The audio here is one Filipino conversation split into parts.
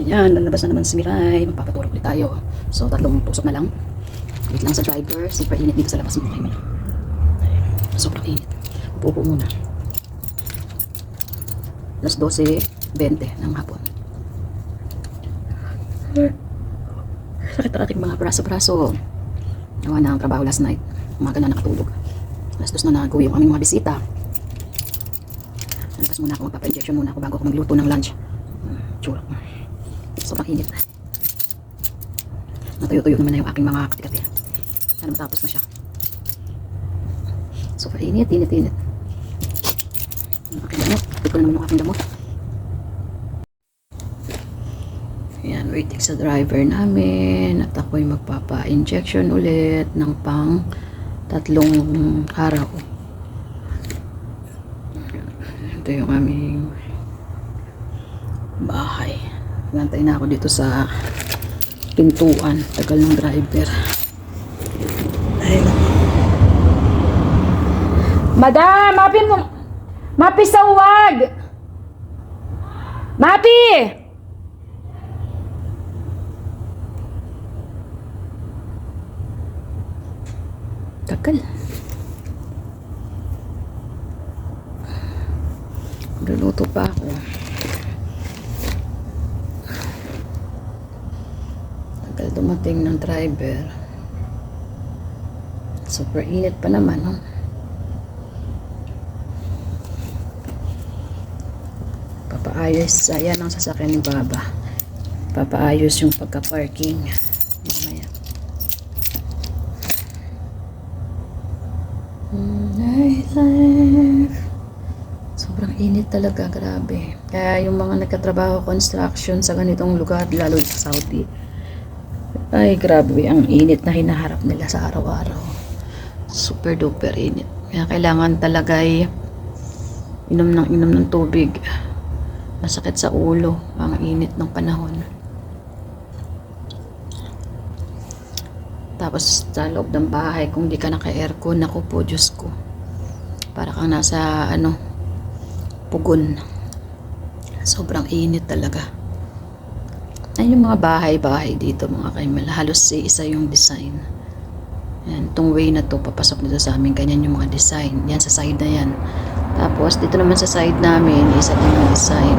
Ayan, lalabas na naman si Miray. Magpapatulog ulit tayo. So, tatlong tusok na lang. Wait lang sa driver. Super init dito sa labas mo. Ayan. Sobrang init. Upo muna. Alas 12.20 ng hapon. Sakit ang mga braso-braso. Nawa na ang trabaho last night. Umaga na nakatulog. Alas dos na nag-uwi yung mga bisita. Nalabas muna ako, magpapa-injection muna ako bago ako magluto ng lunch. Hmm, Tsura. Sobrang init. Natuyo-tuyo naman na yung aking mga kati-kati. Sana matapos na siya. Sobrang init, init, init. Ang aking damot. Ito naman yung aking damot. Ayan, waiting sa driver namin. At ako'y magpapa-injection ulit ng pang tatlong araw. Ito yung aming bahay. Gantay na ako dito sa pintuan. Tagal ng driver. Ay, naku. Madam, mapi mo. Mapi sa uwag. Mapi! Tagal. Luluto pa ako. Tagal dumating ng driver. Super init pa naman, no? Papaayos. Ayan ang sasakyan ni Baba. Papaayos yung pagka-parking. Mamaya. Nightlife. Sobrang init talaga, grabe. Kaya yung mga nagkatrabaho construction sa ganitong lugar, lalo sa Saudi, ay grabe, ang init na hinaharap nila sa araw-araw. Super duper init. Kaya kailangan talaga ay inom ng inom ng tubig. Masakit sa ulo, ang init ng panahon. Tapos sa loob ng bahay, kung di ka naka-aircon, naku po, Diyos ko. Para kang nasa, ano, pugon. Sobrang init talaga. Ay, yung mga bahay-bahay dito, mga kaimala, halos si isa yung design. Yan, itong way na to, papasok dito sa amin, ganyan yung mga design. Yan, sa side na yan. Tapos, dito naman sa side namin, isa din yung design.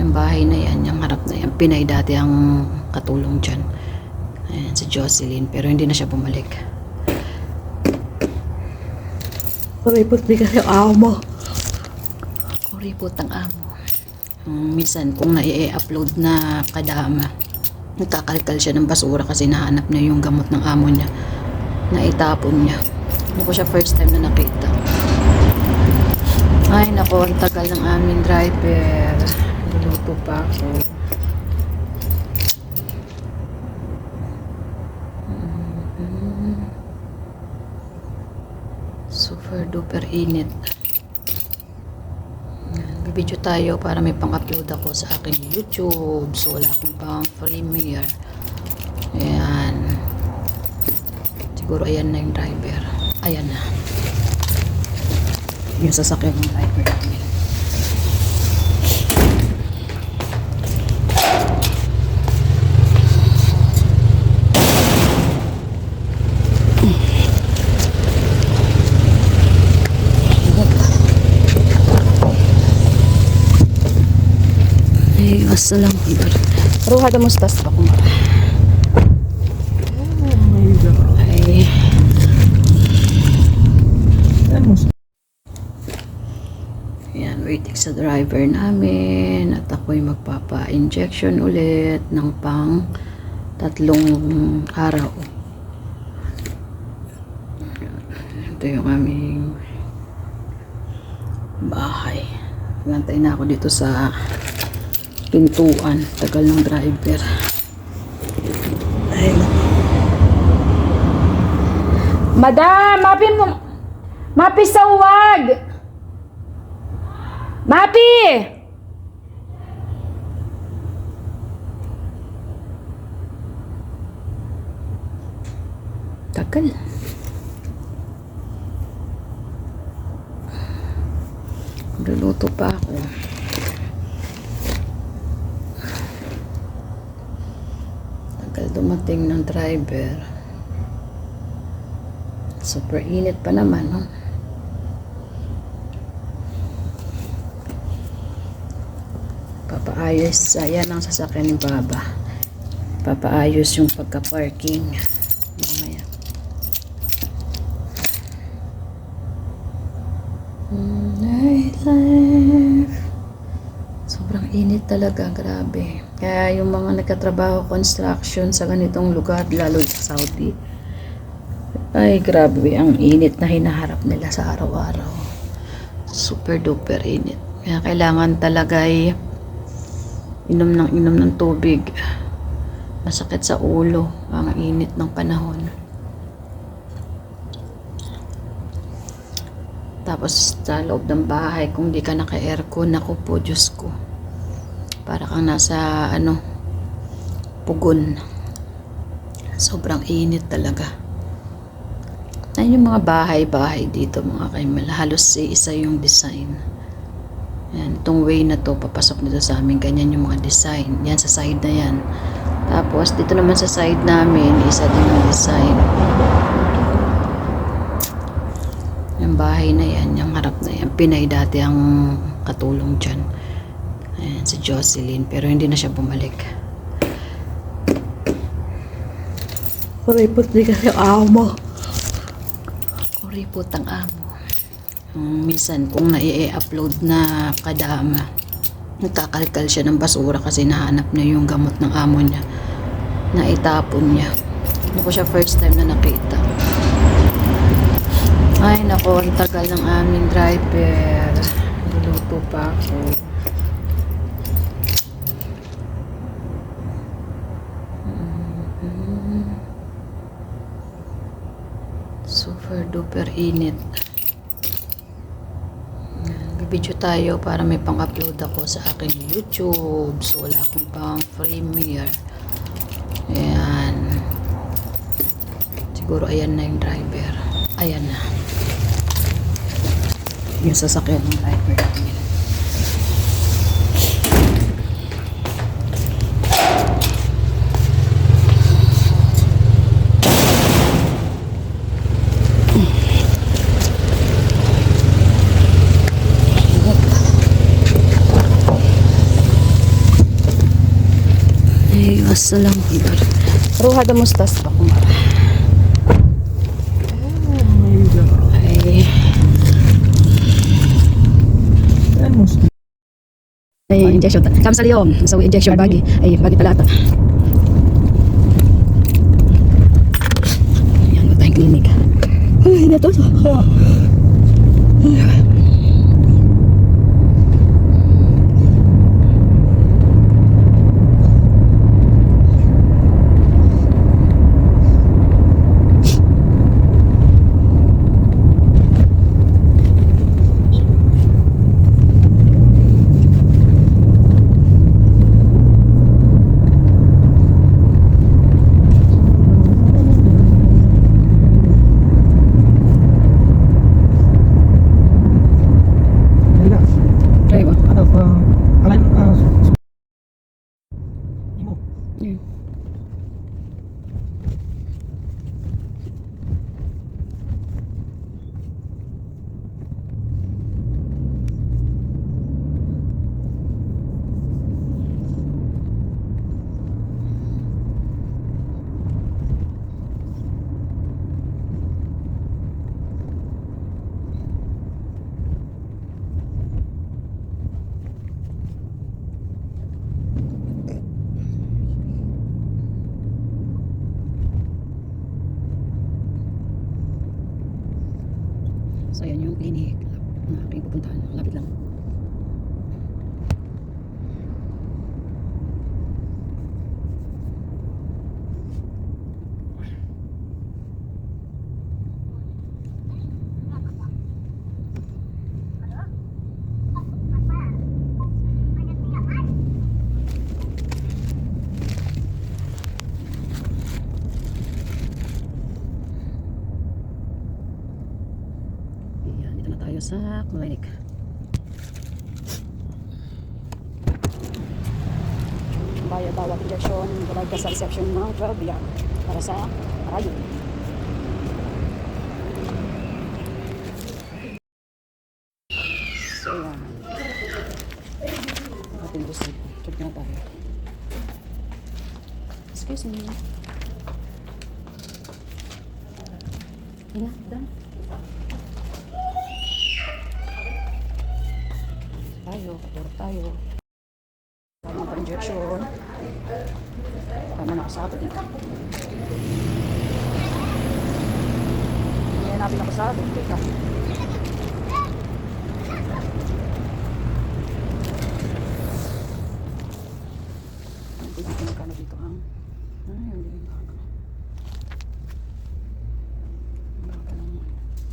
Yung bahay na yan, yung harap na yan, Pinay dati ang katulong dyan. Ayan, si Jocelyn, pero hindi na siya bumalik. Kuripot di kasi amo. Kuripot ang amo. Minsan, kung nai-upload na kadama, nagkakalkal siya ng basura kasi nahanap niya yung gamot ng amo niya. Naitapon niya. Ano ko siya first time na nakita. Ay, nako, ang tagal ng aming driver. Luluto pa ako. Super duper init. Bibidyo tayo para may pang-upload ako sa aking YouTube. So, wala akong pang premiere. Ayan. Siguro ayan na yung driver. Ayan na. Yung sasakyan ng driver namin. Ay, wassalam. Ruha da mustas pa kumara. Ay. Yan, waiting sa driver namin. At ako'y magpapa-injection ulit ng pang tatlong araw. Ito yung aming bahay. Gantay na ako dito sa pintuan. Tagal ng driver. Ay, naku. Madam, mapi mo. Mapi sa uwag. Mapi! Tagal. Luluto pa ako. Dumating ng driver. Super init pa naman, no? Papaayos, ayan ang sasakyan ni Baba. Papaayos yung pagka-parking. Mamaya. Talaga, grabe. Kaya yung mga nagkatrabaho construction sa ganitong lugar, lalo sa Saudi, ay grabe, ang init na hinaharap nila sa araw-araw. Super duper init. Kaya kailangan talaga ay inom ng inom ng tubig. Masakit sa ulo ang init ng panahon. Tapos sa loob ng bahay, kung di ka naka-aircon, ako po, Diyos ko. Para kang nasa, ano, pugon. Sobrang init talaga. Ayun yung mga bahay-bahay dito, mga kaimala. Halos isa yung design. Yan, itong way na to, papasok nito sa amin. Ganyan yung mga design. Yan, sa side na yan. Tapos, dito naman sa side namin, isa din yung design. Yung bahay na yan, yung harap na yan. Pinay dati ang katulong dyan. Ayan, si Jocelyn. Pero hindi na siya bumalik. Kuripot di kasi amo. Kuripot ang amo. Um, minsan, kung nai-upload na kadama, nagkakalkal siya ng basura kasi nahanap niya yung gamot ng amo niya. Naitapon niya. Hindi ko siya first time na nakita. Ay, nako, ang tagal ng aming driver. Luluto pa ako. Mhm. Super duper init. Bibidyo tayo para may pang-upload ako sa aking YouTube. So, wala akong pang premiere. Ayan. Siguro ayan na yung driver. Ayan na. Yung sasakyan ng driver namin. Ay, kibar. Ruha da mustas pa kumara. Ay, ay injection. Kam sa liyom. So injection bagi. Ay bagi palata. Yan tayong klinik. Ay, nato. Wala. Try mo. Ano pa? Alay mo ka. Imo. Yan. So, yan yung clinic na aking pupuntahan. Lapit lang. Yan, dito na tayo sa clinic. tayo bawat injection mula ka sa reception ng 12 yan para sa rayo. So, yan. Ating receipt. Check na tayo. Excuse me. Ina, done. Tayo, katulog tayo. Tama pa injection. Tama na sa atin. Hindi natin ako sa atin. Teka. Hindi ko magkano dito ang... Ay, hindi ko magkano. Baka ng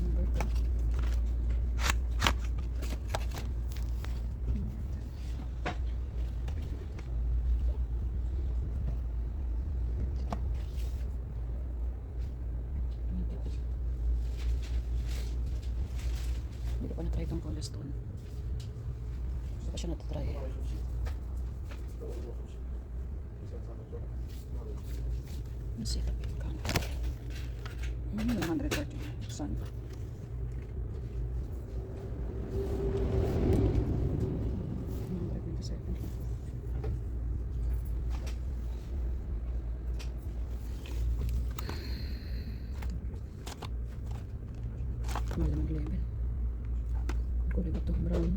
number ko. Hindi ko pa itong Coldstone. Hindi pa siya natatry. Let's see the big gun. Mm, 130. Sun.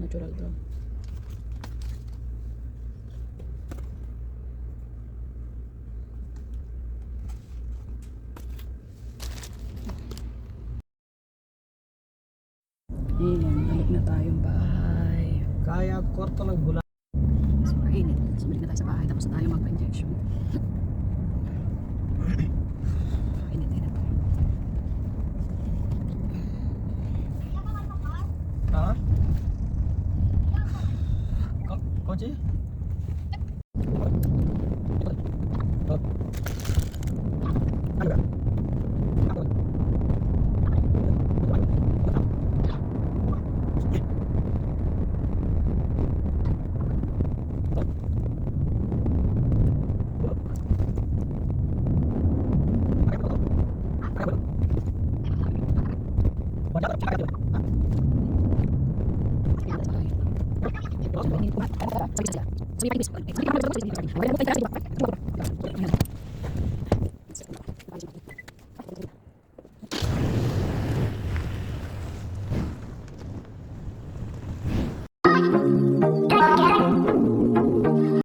Brown, natural brown. Ayan, balik na tayong bahay. Kaya kwarto ng gula. Super init. So, balik na tayo sa bahay. Tapos na tayo magpa-injection. init, init. Ha? Ko Koji? Ano ba? すみません。